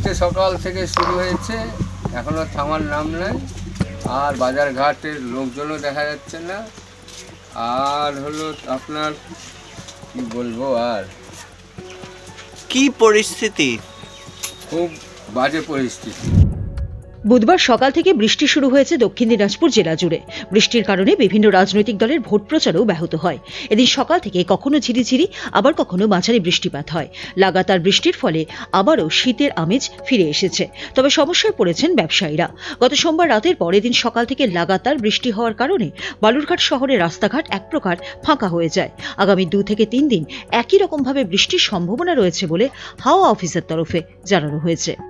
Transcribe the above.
বৃষ্টিতে সকাল থেকে শুরু হয়েছে এখনও থামার নাম নাই। আর বাজারঘাটের লোকজনও দেখা যাচ্ছে না। আর হলো আপনার কি বলব আর? কি পরিস্থিতি? খুব বাজে পরিস্থিতি। বুধবার সকাল থেকে বৃষ্টি শুরু হয়েছে দক্ষিণ দিনাজপুর জেলা জুড়ে। বৃষ্টির কারণে বিভিন্ন রাজনৈতিক দলের ভোট প্রচারও ব্যাহত হয়। এদিন সকাল থেকে কখনো ঝিরিঝিরি, আবার কখনো মাঝারি বৃষ্টিপাত হয়। লাগাতার বৃষ্টির ফলে আবারও শীতের আমেজ ফিরে এসেছে। তবে সমস্যায় পড়েছেন ব্যবসায়ীরা। গত সোমবার রাতের পর এদিন সকাল থেকে লাগাতার বৃষ্টি হওয়ার কারণে বালুরঘাট শহরে রাস্তাঘাট এক প্রকার ফাঁকা হয়ে যায়। আগামী দু থেকে তিন দিন একই রকমভাবে বৃষ্টির সম্ভাবনা রয়েছে বলে হাওয়া অফিসের তরফে জানানো হয়েছে।